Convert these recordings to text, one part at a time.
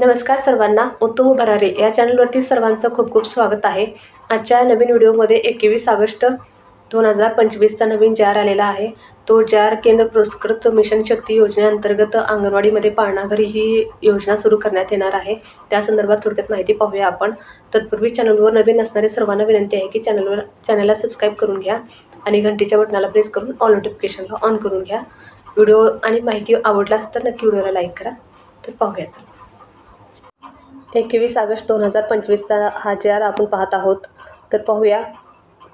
नमस्कार सर्वांना उत्तम भरारे या चॅनलवरती सर्वांचं खूप खूप स्वागत आहे. आजच्या नवीन व्हिडिओमध्ये एकवीस ऑगस्ट दोन हजार पंचवीसचा नवीन जार आलेला आहे. तो जार केंद्र पुरस्कृत मिशन शक्ती योजनेअंतर्गत अंगणवाडीमध्ये पाळणाघरी ही योजना सुरू करण्यात येणार आहे. त्या संदर्भात थोडक्यात माहिती पाहूया आपण. तत्पूर्वी चॅनलवर नवीन असणारे सर्वांना विनंती आहे की चॅनलवर चॅनलला सबस्क्राईब करून घ्या आणि घंटीच्या बटनाला प्रेस करून ऑल नोटिफिकेशनला ऑन करून घ्या. व्हिडिओ आणि माहिती आवडलास तर नक्की व्हिडिओला लाईक करा. तर पाहूया चला एकवीस ऑगस्ट दोन हजार पंचवीसचा हा जे आर आपण पाहत आहोत. तर पाहूया.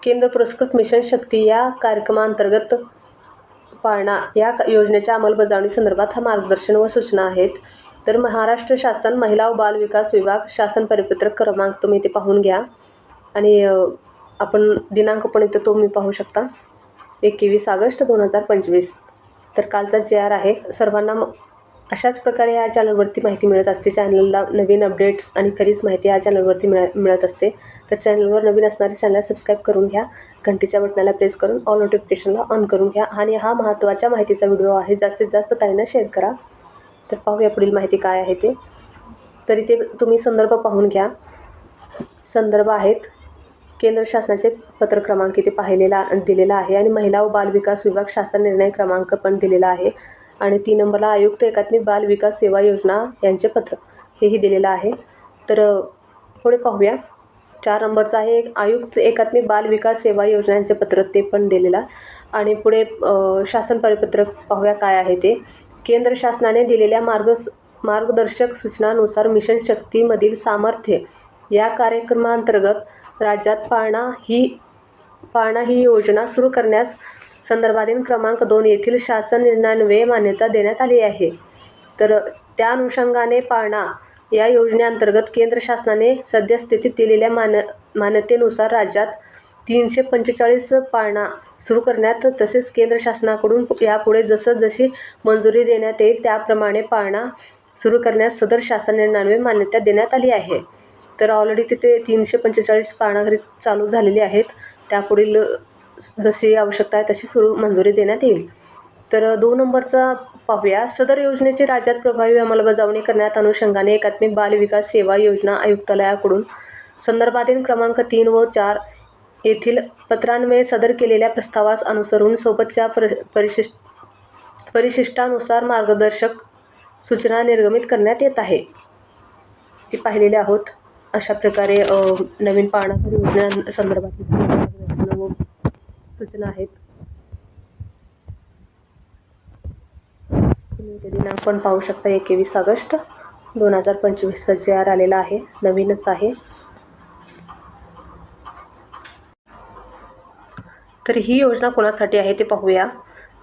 केंद्र पुरस्कृत मिशन शक्ती या कार्यक्रमाअंतर्गत पाळणा या योजनेच्या अंमलबजावणी संदर्भात हा मार्गदर्शन व सूचना आहेत. तर महाराष्ट्र शासन महिला व बाल विकास विभाग शासन परिपत्रक क्रमांक तुम्ही इथे पाहून घ्या. आणि आपण दिनांक पण इथं तुम्ही पाहू शकता. एकवीस ऑगस्ट दोन हजार पंचवीस. तर कालचा जे आर आहे सर्वांना अशाच प्रकारे या चॅनलवरती माहिती मिळत असते. चॅनलला नवीन अपडेट्स आणि खरीच माहिती या चॅनलवरती मिळ मिळत असते. तर चॅनलवर नवीन असणारे चॅनल सबस्क्राईब करून घ्या. घंटीच्या बटनाला प्रेस करून ऑल नोटिफिकेशनला ऑन करून घ्या. आणि हा महत्त्वाच्या माहितीचा व्हिडिओ आहे. जास्तीत जास्त ताईंना शेअर करा. तर पाहूया पुढील माहिती काय आहे ते. तरी ते तुम्ही संदर्भ पाहून घ्या. संदर्भ आहेत. केंद्र शासनाचे पत्र क्रमांक इथे पाहिलेला दिलेला आहे. आणि महिला व बाल विकास विभाग शासन निर्णय क्रमांक पण दिलेला आहे. आणि तीन नंबरला आयुक्त एकात्मिक बाल विकास सेवा योजना यांचे पत्र. हेही दिलेलं आहे. तर पुढे पाहूया. चार नंबरचं आहे आयुक्त एकात्मिक बाल विकास सेवा योजनांचे पत्र ते पण दिलेलं. आणि पुढे शासन परिपत्रक पाहूया काय आहे ते. केंद्र शासनाने दिलेल्या मार्ग मार्गदर्शक सूचनानुसार मिशन शक्तीमधील सामर्थ्य या कार्यक्रमांतर्गत राज्यात पाळणा ही पाळणा ही योजना सुरू करण्यास संदर्भातील क्रमांक दोन येथील शासन निर्णयान्वये मान्यता देण्यात आली आहे. तर त्या अनुषंगाने पाळणा या योजनेअंतर्गत केंद्र शासनाने सद्यस्थितीत दिलेल्या मान मान्यतेनुसार राज्यात तीनशे पंचेचाळीस पाळणा सुरू करण्यात तसेच केंद्र शासनाकडून यापुढे जसं जशी मंजुरी देण्यात येईल त्याप्रमाणे पाळणा सुरू करण्यास सदर शासन निर्णयान्वये मान्यता देण्यात आली आहे. तर ऑलरेडी तिथे तीनशे पंचेचाळीस पाळणाघरी चालू झालेली आहेत. त्यापुढील जशी आवश्यकता आहे तशी सुरू मंजुरी देण्यात येईल. तर दोन नंबरचा पाहूया. सदर योजनेची राज्यात प्रभावी अंमलबजावणी करण्यात अनुषंगाने एकात्मिक बाल विकास सेवा योजना आयुक्तालयाकडून संदर्भातील क्रमांक तीन व चार येथील पत्रान्वये सदर केलेल्या प्रस्तावास अनुसरून सोबतच्या पर परिशिष्ट परिशिष्टानुसार मार्गदर्शक सूचना निर्गमित करण्यात येत आहे. ती पाहिलेले आहोत. अशा प्रकारे नवीन पाळणाघर योजना संदर्भातील सूचना आहेत. दिनांक पण पाहू शकता एकवीस ऑगस्ट दोन हजार पंचवीसचा जे आर आलेला आहे नवीनच आहे. तर ही योजना कोणासाठी आहे ते पाहूया.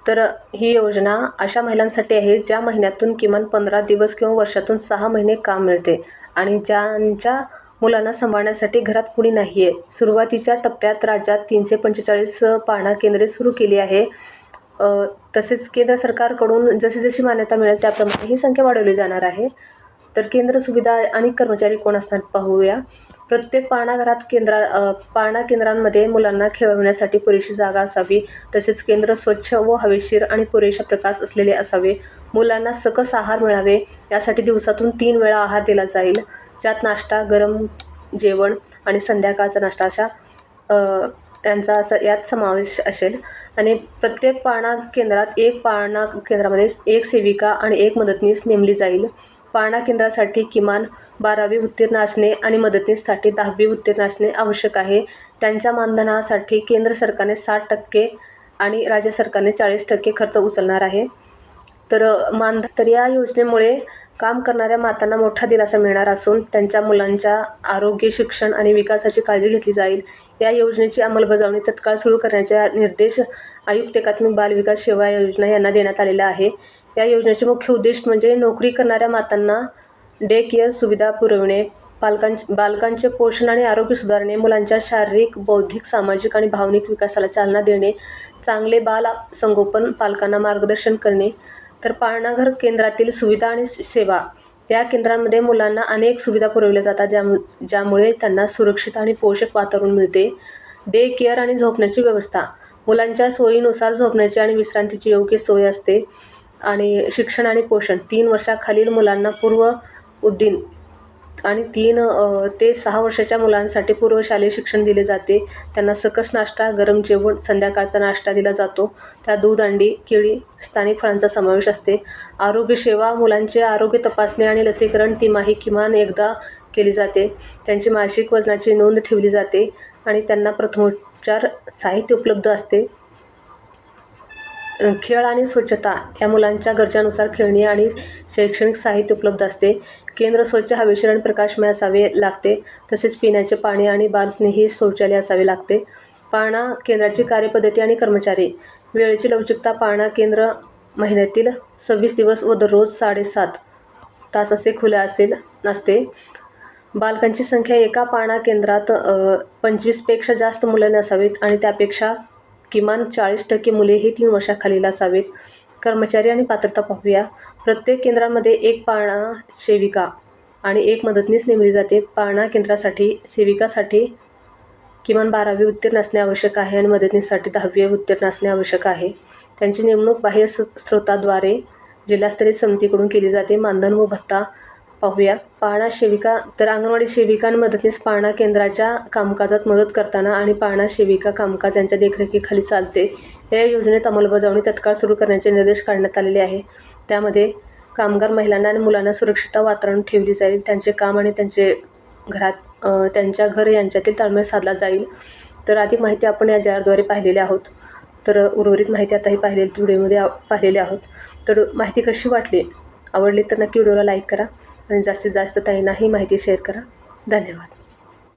तर ही योजना अशा महिलांसाठी आहे ज्या महिन्यातून किमान पंधरा दिवस किंवा वर्षातून सहा महिने काम मिळते आणि ज्यांच्या मुलांना सांभाळण्यासाठी घरात कुणी नाही आहे सुरुवातीच्या टप्प्यात राज्यात तीनशे पंचेचाळीस पाळणा केंद्रे सुरू केली आहे. तसेच केंद्र सरकारकडून जशी जशी मान्यता मिळेल त्याप्रमाणे ही संख्या वाढवली जाणार आहे. तर केंद्र सुविधा आणि कर्मचारी कोण असणार पाहूया. प्रत्येक पाळणाघरात केंद्रा पाळणा केंद्रांमध्ये मुलांना खेळवण्यासाठी पुरेशी जागा असावी. तसेच केंद्र स्वच्छ व हवेशीर आणि पुरेशा प्रकाश असलेले असावे. मुलांना सकस आहार मिळावे. यासाठी दिवसातून तीन वेळा आहार दिला जाईल. ज्यात नाश्ता गरम जेवण आणि संध्याकाळचा नाश्ता अशा यांचा त्यांचा असं यात समावेश असेल. आणि प्रत्येक पाळणा केंद्रात एक पाळणा केंद्रामध्ये एक सेविका आणि एक मदतनीस नेमली जाईल. पाळणा केंद्रासाठी किमान बारावी उत्तीर्ण असणे आणि मदतनीससाठी दहावी उत्तीर्ण असणे आवश्यक आहे. त्यांच्या मानधनासाठी केंद्र सरकारने साठ टक्के आणि राज्य सरकारने चाळीस टक्के खर्च उचलणार आहे. तर मानधन तर या योजनेमुळे काम करणाऱ्या मातांना मोठा दिलासा मिळणार असून त्यांच्या मुलांच्या आरोग्य शिक्षण आणि विकासाची काळजी घेतली जाईल. या योजनेची अंमलबजावणी तत्काळ सुरू करण्याचे निर्देश आयुक्त एकात्मिक बाल विकास सेवा योजना यांना देण्यात आलेला आहे. या योजनेचे मुख्य उद्दिष्ट म्हणजे नोकरी करणाऱ्या मातांना डे केअर सुविधा पुरविणे पालकांचे बालकांचे पोषण आणि आरोग्य सुधारणे मुलांच्या शारीरिक बौद्धिक सामाजिक आणि भावनिक विकासाला चालना देणे चांगले बाल संगोपन पालकांना मार्गदर्शन करणे तर पाळणाघर केंद्रातील सुविधा आणि सेवा. त्या केंद्रांमध्ये मुलांना अनेक सुविधा पुरवल्या जातात ज्या ज्यामुळे त्यांना सुरक्षित आणि पोषक वातावरण मिळते. डे केअर आणि झोपण्याची व्यवस्था. मुलांच्या सोयीनुसार झोपण्याची आणि विश्रांतीची योग्य सोय असते. आणि शिक्षण आणि पोषण. तीन वर्षाखालील मुलांना पूर्व उद्दीन आणि तीन ते सहा वर्षाच्या मुलांसाठी पूर्वशालेय शिक्षण दिले जाते. त्यांना सकस नाश्ता गरम जेवण संध्याकाळचा नाश्ता दिला जातो. त्या दूध अंडी केळी स्थानिक फळांचा समावेश असते. आरोग्यसेवा मुलांचे आरोग्य तपासणी आणि लसीकरण तिमाही किमान एकदा केली जाते. त्यांची मासिक वजनाची नोंद ठेवली जाते आणि त्यांना प्रथमोपचार साहित्य उपलब्ध असते. खेळ आणि स्वच्छता या मुलांच्या गरजानुसार खेळणी आणि शैक्षणिक साहित्य उपलब्ध असते. केंद्र स्वच्छ हवेशीर आणि प्रकाशमय असावे लागते. तसेच पिण्याचे पाणी आणि बालस्नेही शौचालय असावे लागते. पाळणा केंद्राची कार्यपद्धती आणि कर्मचारी. वेळेची लवचिकता पाळणा केंद्र महिन्यातील सव्वीस दिवस व दररोज साडेसात तास असे खुले असेल असते. बालकांची संख्या एका पाळणा केंद्रात पंचवीसपेक्षा जास्त मुलं नसावीत आणि त्यापेक्षा किमान चाळीस टक्के मुले हे तीन वर्षाखालील असावेत. कर्मचारी आणि पात्रता पाहूया. प्रत्येक केंद्रामध्ये एक पाळणा सेविका आणि एक मदतनीस नेमली जाते. पाळणा केंद्रासाठी सेविकासाठी किमान बारावी उत्तीर्ण असणे आवश्यक आहे आणि मदतनीसाठी दहावी उत्तीर्ण असणे आवश्यक आहे. त्यांची नेमणूक बाह्य स्रो स्रोताद्वारे जिल्हास्तरीय समितीकडून केली जाते. मानधन व भत्ता पाहूया. पाळणा सेविका तर अंगणवाडी सेविका मदतीस मदतनीस पाळणा केंद्राच्या कामकाजात मदत करताना आणि पाळणा सेविका कामकाज यांच्या देखरेखीखाली चालते. या योजनेत अंमलबजावणी तत्काळ सुरू करण्याचे निर्देश काढण्यात आलेले आहे. त्यामध्ये कामगार महिलांना आणि मुलांना सुरक्षितता वातावरण ठेवली जाईल. त्यांचे काम आणि त्यांचे घरात त्यांच्या घर यांच्यातील ताळमेळ साधला जाईल. तर अधिक माहिती आपण या जारद्वारे पाहिलेली आहोत. तर उर्वरित माहिती आताही पाहिलेली व्हिडिओमध्ये आ- पाहिलेली आहोत. तर माहिती कशी वाटली? आवडली तर नक्की व्हिडिओला लाईक करा. आणि जास्तीत जास्त ताईंना माहिती शेअर करा. धन्यवाद.